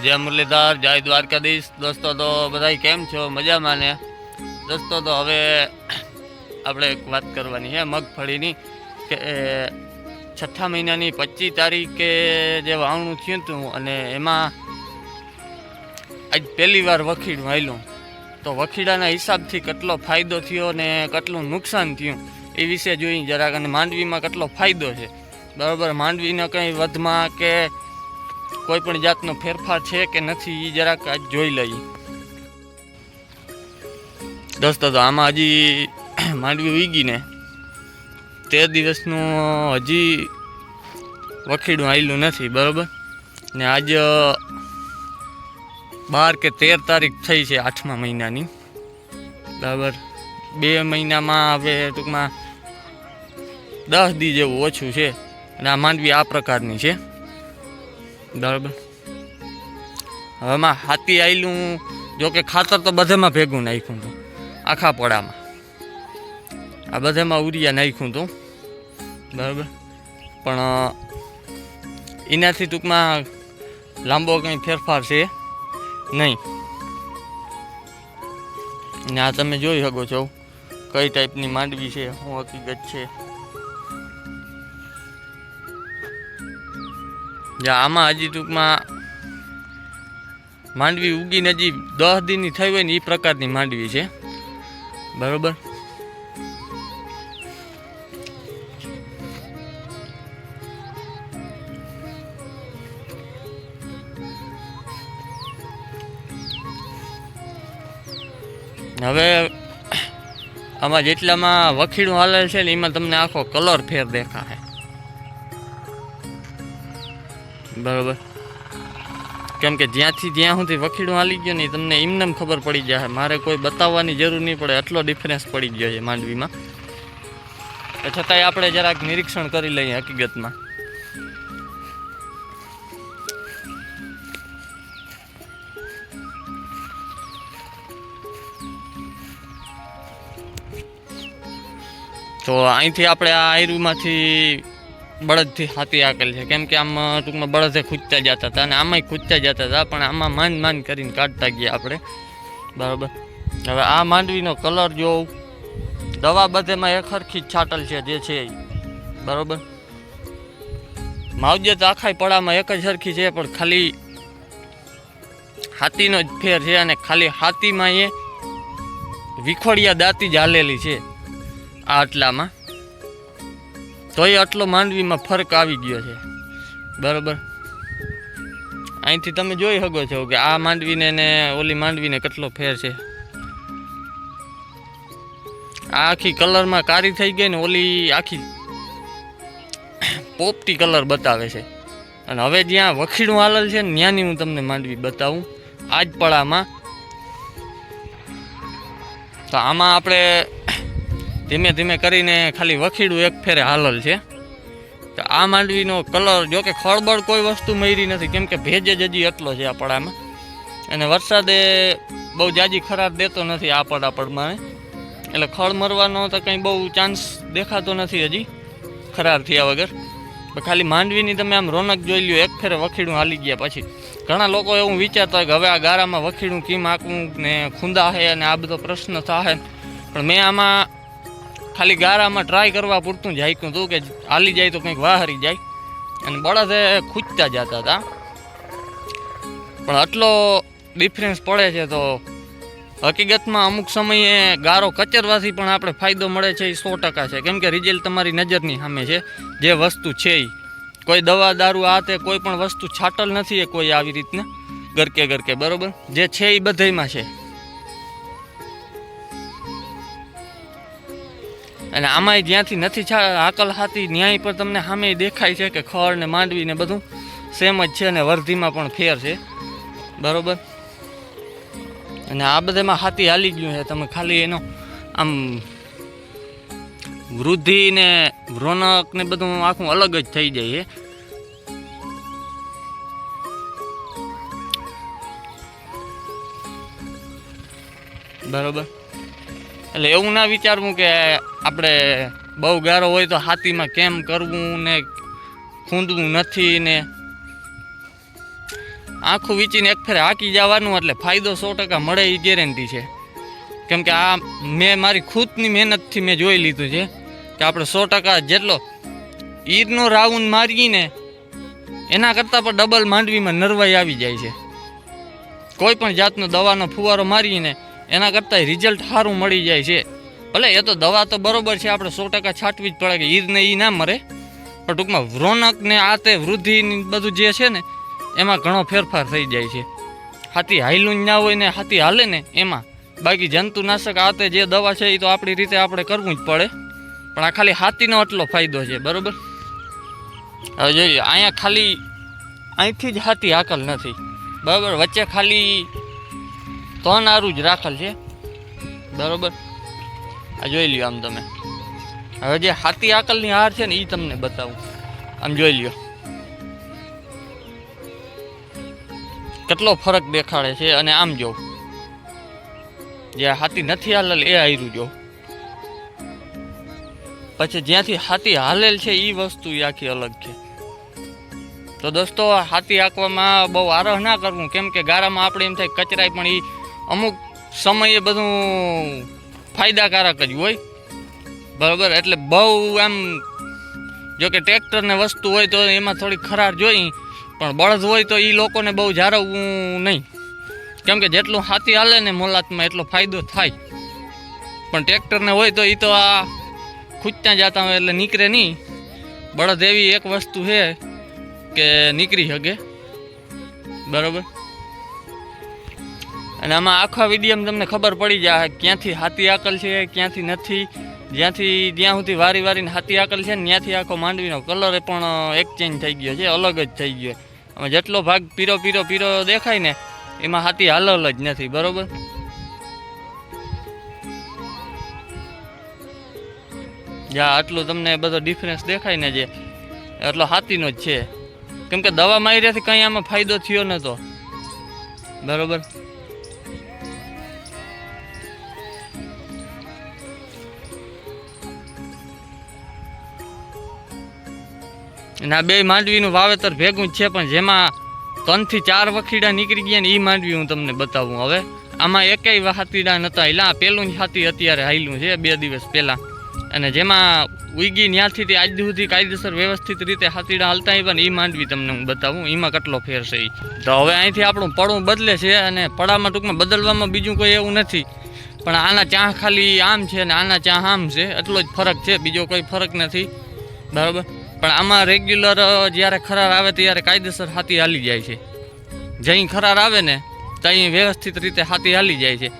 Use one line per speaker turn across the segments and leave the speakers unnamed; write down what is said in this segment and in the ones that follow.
જય મુરલીધર, જય દ્વારકાધીશ. દોસ્તો તો બધા કેમ છો? મજામાં ને? દોસ્તો તો હવે આપણે એક વાત કરવાની છે મગફળીની કે છઠ્ઠા મહિનાની પચીસ તારીખે જે વાવણું થયું હતું અને એમાં આજ પહેલી વાર વખીડું વાયલું. તો વખીડાના હિસાબથી કેટલો ફાયદો થયો ને કેટલું નુકસાન થયું એ વિશે જોઈ જરાક. અને માંડવીમાં કેટલો ફાયદો છે? બરાબર, માંડવીને કંઈ વધમાં કે કોઈ પણ જાતનો ફેરફાર છે કે નથી એ જરાક આજ જોઈ લઈએ. દોસ્તો, તો આમાં હજી માંડવી ઉગી તે દિવસનું હજી વખીડું આવેલું નથી, બરાબર? ને આજ બાર કે તેર તારીખ થઈ છે આઠમા મહિનાની. બરાબર? બે મહિનામાં હવે ટૂંકમાં દસ દી જેવું ઓછું છે. અને આ માંડવી આ પ્રકારની છે. બરાબર. હવે માં હાથી આવેલું જો કે ખાતર તો બધેમાં ભેગું નાખ્યું હતું, આખા પડામાં આ બધેમાં ઉરિયા નાખ્યું હતું, બરાબર. પણ એનાથી ટૂંકમાં લાંબો કંઈ ફેરફાર છે નહીં. ને આ તમે જોઈ શકો છો કઈ ટાઈપની માંડવી છે, શું હકીકત છે. આમાં હજી ટૂંકમાં માંડવી ઉગીને હજી દસ દિનની થઈ હોય ને એ પ્રકારની માંડવી છે. બરોબર? હવે આમાં જેટલામાં વખીણું હાલે છે ને એમાં તમને આખો કલર ફેર દેખાશે. બરોબર કેમ કે જ્યાંથી જ્યાં સુધી વખીડું હાલી ગયો ને તમને એમને ખબર પડી જાય. મારે કોઈ બતાવવાની જરૂર નહીં પડે. એટલો ડિફરન્સ પડી ગયો છે માંડવીમાં. છતાંય આપણે જરાક નિરીક્ષણ કરી લઈએ હકીકતમાં. તો અહીંથી આપણે આ આયરુમાંથી બળદથી હાથી આકેલ છે. કેમ કે આમ ટૂંકમાં બળદે ખૂંચતા જતા હતા અને આમાંય ખૂંચતા જતા હતા, પણ આમાં માંડ માંડ કરીને કાઢતા ગયા આપણે. બરાબર. હવે આ માંડવીનો કલર જોઉં દવા બધેમાં એક સરખી જ છાટલ છે જે છે. બરાબર. માવજત આખાય પડામાં એક જ સરખી છે, પણ ખાલી હાથીનો જ ફેર છે અને ખાલી હાથીમાં એ વિખોડિયા દાંતી જ હાલેલી છે. આ આટલામાં. તોય આટલો માંડવીમાં ફરક આવી ગયો છે. બરાબર? અહીંથી તમે જોઈ શકો છો કે આ માંડવીને ને ઓલી માંડવીને કેટલો ફેર છે. આ આખી કલરમાં કારી થઈ ગઈ ને ઓલી આખી પોપટી કલર બતાવે છે. અને હવે જ્યાં વખીડું હાલલ છે ને ત્યાંની હું તમને માંડવી બતાવું. આજ પળામાં તો આમાં આપણે ધીમે ધીમે કરીને ખાલી વખીડું એક ફેરે હાલલ છે. તો આ માંડવીનો કલર, જો કે ખળબળ કોઈ વસ્તુ મરી નથી, કેમ કે ભેજ જ હજી એટલો છે આ પડામાં. અને વરસાદે બહુ જાજી ખરાબ દેતો નથી આ પડા એટલે ખળ મરવાનો તો કંઈ બહુ ચાન્સ દેખાતો નથી હજી, ખરાબ થયા વગર. ખાલી માંડવીની તમે આમ રોનક જોઈ લ્યો, એક ફેરે વખીડું હાલી ગયા પછી. ઘણા લોકો એવું વિચારતા હોય કે હવે આ ગારામાં વખીડું કેમ આંકવું ને ખૂંદા છે અને આ બધો પ્રશ્ન થાય પણ મેં આમાં ખાલી ગારામાં ટ્રાય કરવા પૂરતું જ હાઈકું હતું કે હાલી જાય તો કંઈક વાહરી જાય. અને બળદે ખૂંચતા જતા હતા. પણ આટલો ડિફરન્સ પડે છે તો હકીકતમાં અમુક સમયે ગારો કચરવાથી પણ આપણે ફાયદો મળે છે એ સો ટકા છે. કેમ કે રિઝલ્ટ તમારી નજરની સામે છે. જે વસ્તુ છે એ કોઈ દવા દારૂ આ તે કોઈ પણ વસ્તુ છાટલ નથી એ કોઈ આવી રીતના ગરકે ગરકે. બરાબર? જે છે એ બધાયમાં છે. અને આમાંય જ્યાંથી નથી હાકલ હાથી, ન્યાય પર તમને સામે દેખાય છે કે ખર ને માંડવી ને બધું સેમ જ છે અને વર્ધીમાં પણ ફેર છે. બરોબર? અને આ બધામાં હાથી હાલી ગયું છે. તમે ખાલી એનો, આમ, વૃદ્ધિ ને રોનક ને બધું આખું અલગ જ થઈ જાય છે. બરોબર? એટલે એવું ના વિચારવું કે આપણે બહુ ગારો હોય તો હાથીમાં કેમ કરવું ને ખૂંદવું નથી ને આખું વીંચીને એક ફેરે હાકી જવાનું એટલે ફાયદો સો ટકા મળે એ ગેરંટી છે. કેમ કે આ મેં મારી ખુદની મહેનતથી મેં જોઈ લીધું છે કે આપણે સો ટકા જેટલો ઈરનો રાઉન્ડ મારીને એના કરતાં પણ ડબલ માંડવીમાં નરવાઈ આવી જાય છે. કોઈ પણ જાતનો દવાનો ફુવારો મારીને એના કરતાં રિઝલ્ટ સારું મળી જાય છે. ભલે, એ તો દવા તો બરોબર છે, આપણે સો ટકા છાંટવી જ પડે કે ઈરને એ ના મરે. પણ ટૂંકમાં વ્રોનક ને આ તે વૃદ્ધિ બધું જે છે ને, એમાં ઘણો ફેરફાર થઈ જાય છે. હાથી હાઈલું ના હોય ને, હાથી હાલે ને, એમાં. બાકી જંતુનાશક આ તે જે દવા છે એ તો આપણી રીતે આપણે કરવું જ પડે. પણ આ ખાલી હાથીનો આટલો ફાયદો છે, બરાબર? હવે જોઈએ, અહીંયા ખાલી, અહીંથી જ હાથી હાકલ નથી. બરાબર? વચ્ચે ખાલી તન આરું જ રાખેલ છે. બરોબર? આ જોઈ લ્યો આમ તમે. હવે જે હાથી આકલની હાર છે ને એ તમને બતાવું. આમ જોઈ લ્યો. કેટલો ફરક દેખાડે છે અને આમ જો. જે હાથી નથી હાલેલ, એ આયરું જો. પછી જ્યાંથી હાથી હાલેલ છે એ વસ્તુ આખી અલગ છે. તો દોસ્તો હાથી આંકવામાં બહુ આરહ ના કરવું, કેમ કે ગારામાં આપણે એમ થાય કચરાય, પણ એ અમુક સમયે બધું ફાયદાકારક જ હોય. બરાબર? એટલે બહુ આમ, જો કે ટ્રેક્ટરને વસ્તુ હોય તો એમાં થોડી ખરાર જોઈ, પણ બળદ હોય તો એ લોકોને બહુ જાળવવું નહીં. કેમ કે જેટલું હાથી હાલે ને મોલાતમાં એટલો ફાયદો થાય. પણ ટ્રેક્ટરને હોય તો એ તો આ ખૂંચતા જતા હોય એટલે નીકળે નહીં. બળદ એવી એક વસ્તુ છે કે નીકળી શકે. બરાબર? અને આમાં આખા વિડીયોમાં તમને ખબર પડી જાય ક્યાંથી હાથી આકલ છે, ક્યાંથી નથી. જ્યાંથી, જ્યાં સુધી વારી વારીને હાથી આકલ છે ને ત્યાંથી આખો માંડવીનો કલર પણ એક્સચેન્જ થઈ ગયો છે, અલગ જ થઈ ગયો. આમાં જેટલો ભાગ પીરો પીરો પીરો દેખાય ને, એમાં હાથી હાલલ જ નથી, બરોબર? જ્યાં આટલું તમને બધો ડિફરન્સ દેખાય ને જે એટલો હાથીનો જ છે. કેમ કે દવા માર્યાથી કંઈ આમાં ફાયદો થયો નહોતો બરોબર? અને આ બે માંડવીનું વાવેતર ભેગું જ છે, પણ જેમાં ત્રણથી ચાર વખીડા નીકળી ગયા ને એ માંડવી હું તમને બતાવું હવે. આમાં એકેય હાથીડા હાલ્યા આ પેલું જ હાથી અત્યારે હાલ્યું છે, બે દિવસ પહેલાં. અને જેમાં ઉગી ત્યાંથી તે આજ સુધી કાયદેસર વ્યવસ્થિત રીતે હાથીડા હાલતા આવ્યા ને એ માંડવી તમને હું બતાવું. એમાં કેટલો ફેર છે તો હવે અહીંથી આપણું પડવું બદલે છે અને પડામાં ટૂંકમાં બદલવામાં બીજું કોઈ એવું નથી. પણ આના ચાહ ખાલી આમ છે ને આના ચાહ આમ છે. એટલો જ ફરક છે, બીજો કોઈ ફરક નથી. બરાબર? પણ આમાં રેગ્યુલર જ્યારે ખરાર આવે ત્યારે કાયદેસર હાથી હાલી જાય છે. જઈ ખરાર આવે ને ત્યાં વ્યવસ્થિત રીતે હાથી હાલી જાય છે.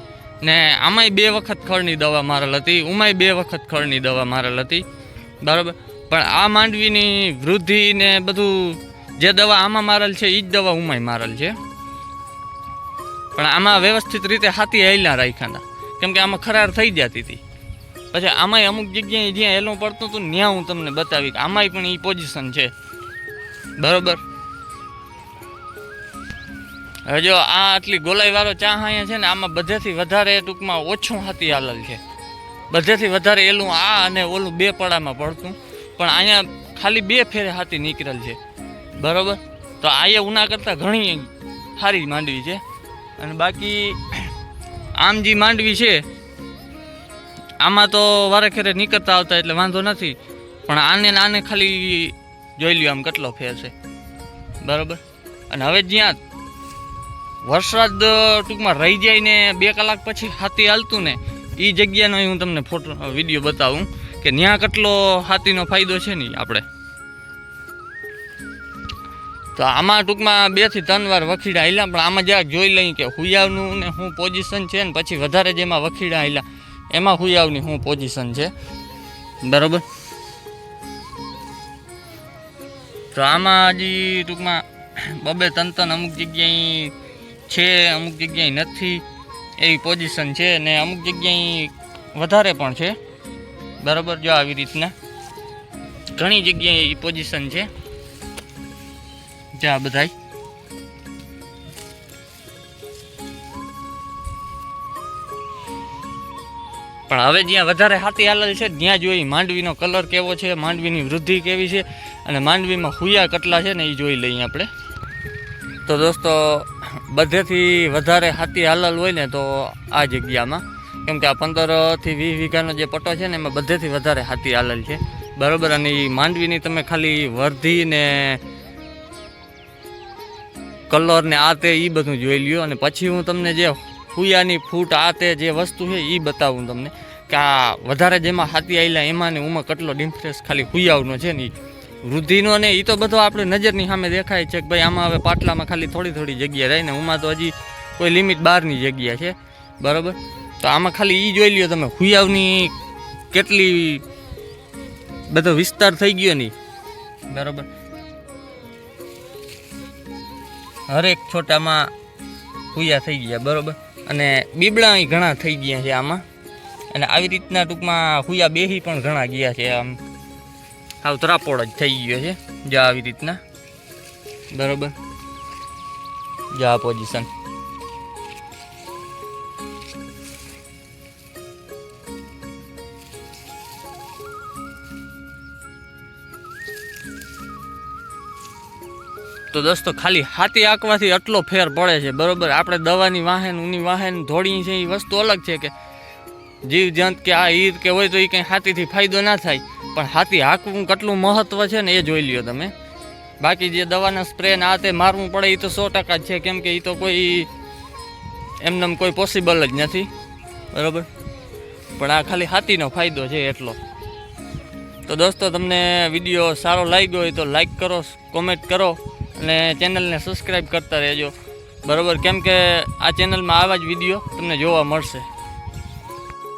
ને આમાંય બે વખત ખળની દવા મારેલ હતી, ઉમાંય બે વખત ખળની દવા મારેલ હતી. બરાબર? પણ આ માંડવીની વૃદ્ધિ ને બધું, જે દવા આમાં મારેલ છે એ જ દવા ઉમાંય મારેલ છે. પણ આમાં વ્યવસ્થિત રીતે હાથી હાલ્યા રાખ્યા હતા કેમ કે આમાં ખરાર થઈ જતી હતી. પછી આમાંય અમુક જગ્યાએ જ્યાં હેલું પડતું હતું ત્યાં હું તમને બતાવી આમાંય પણ એ પોઝિશન છે. બરોબર? હવે જો આ આટલી ગોલાઈવાળો ચા અહીંયા છે ને, આમાં બધેથી વધારે ટૂંકમાં ઓછું હાથી હાલલ છે. બધેથી વધારે એલું આ અને ઓલું બે પડામાં પડતું. પણ અહીંયા ખાલી બે ફેરે હાથી નીકળેલ છે. બરોબર? તો અહીંયા ઉના કરતાં ઘણી સારી માંડવી છે. અને બાકી આમ જે માંડવી છે આમાં તો વારે ખેરે નીકળતા આવતા એટલે વાંધો નથી. પણ આને આને ખાલી જોઈ લ્યો આમ કેટલો ફેર છે. બરોબર? અને હવે જ્યાં વરસાદ ટૂંકમાં રહી જાય ને બે કલાક પછી હાથી હાલતું ને એ જગ્યાનો હું તમને ફોટો, વીડિયો બતાવું કે ત્યાં કેટલો હાથીનો ફાયદો છે ને આપણે. તો આમાં ટૂંકમાં બેથી ત્રણ વાર વખીડા હાલ્યા, પણ આમાં જરાક જોઈ લઈ કે હુયાવનું ને શું પોઝિશન છે ને, પછી વધારે જેમાં વખીડા હાલ્યા. એમાં હુયાવની શું પોઝિશન છે. બરાબર? તો આમાં હજી ટૂંકમાં બબે તન તન અમુક જગ્યાએ છે, અમુક જગ્યાએ નથી એવી પોઝિશન છે ને અમુક જગ્યાએ વધારે પણ છે. બરાબર? જો આવી રીતના ઘણી જગ્યાએ એ પોઝિશન છે. જા બધાય. પણ હવે જ્યાં વધારે હાથી હાલલ છે, ત્યાં જોઈ માંડવીનો કલર કેવો છે, માંડવીની વૃદ્ધિ કેવી છે, અને માંડવીમાં હુયા કેટલા છે ને એ જોઈ લઈએ આપણે. તો દોસ્તો, બધેથી વધારે હાથી હાલલ હોય ને તો આ જગ્યામાં, કેમ કે આ પંદરથી વીસ વીઘાનો જે પટ્ટો છે ને એમાં બધેથી વધારે હાથી હાલલ છે. બરાબર? અને એ માંડવીની તમે ખાલી વર્ધી ને કલર ને આ તે એ બધું જોઈ લ્યો. અને પછી હું તમને જે હુયાની ફૂટ, આ તે જે વસ્તુ છે એ બતાવું તમને કે આ વધારે જેમાં હાથી આવેલા એમાં ને ઉમાં કેટલો ડિફરન્સ ખાલી હુયાવનો છે ને. વૃદ્ધિનો ને એ તો બધો આપણે નજરની સામે દેખાય છે કે ભાઈ આમાં હવે પાટલામાં ખાલી થોડી થોડી જગ્યા રહી ને ઉમાં તો હજી કોઈ લિમિટ બહારની જગ્યા છે. બરાબર? તો આમાં ખાલી એ જોઈ લ્યો તમે હુયાવની કેટલી બધો વિસ્તાર થઈ ગયો નહીં બરાબર? હરેક છોટામાં હુયા થઈ ગયા, બરાબર? અને બીબડા ઘણા થઈ ગયા છે આમાં. અને આવી રીતના ટૂંકમાં હુયા બેહી પણ ઘણા ગયા છે આમ. આવ ત્રાપોડ જ થઈ ગયો છે, જો આવી રીતના. બરાબર. જો પોઝિશન તો દોસ્તો, ખાલી હાથી આંકવાથી આટલો ફેર પડે છે, બરાબર? આપણે દવાની વાહન ઉની વાહન, ધોળી છે એ વસ્તુ અલગ છે કે જીવ જંત કે આ ઈદ કે હોય તો એ કંઈ હાથીથી ફાયદો ના થાય. પણ હાથી હાંકવું કેટલું મહત્વ છે ને એ જોઈ લ્યો તમે. બાકી જે દવાના સ્પ્રે ને આ તે મારવું પડે એ તો સો ટકા જ છે, કેમ કે એ તો કોઈ એમનેમ કોઈ પોસિબલ જ નથી. બરાબર? પણ આ ખાલી હાથીનો ફાયદો છે એટલો. તો દોસ્તો, તમને વીડિયો સારો લાગ્યો હોય તો લાઈક કરો કોમેન્ટ કરો. અને ચેનલને સબસ્ક્રાઈબ કરતા રહેજો. બરાબર? કેમ કે આ ચેનલમાં આવા જ વીડિયો તમને જોવા મળશે.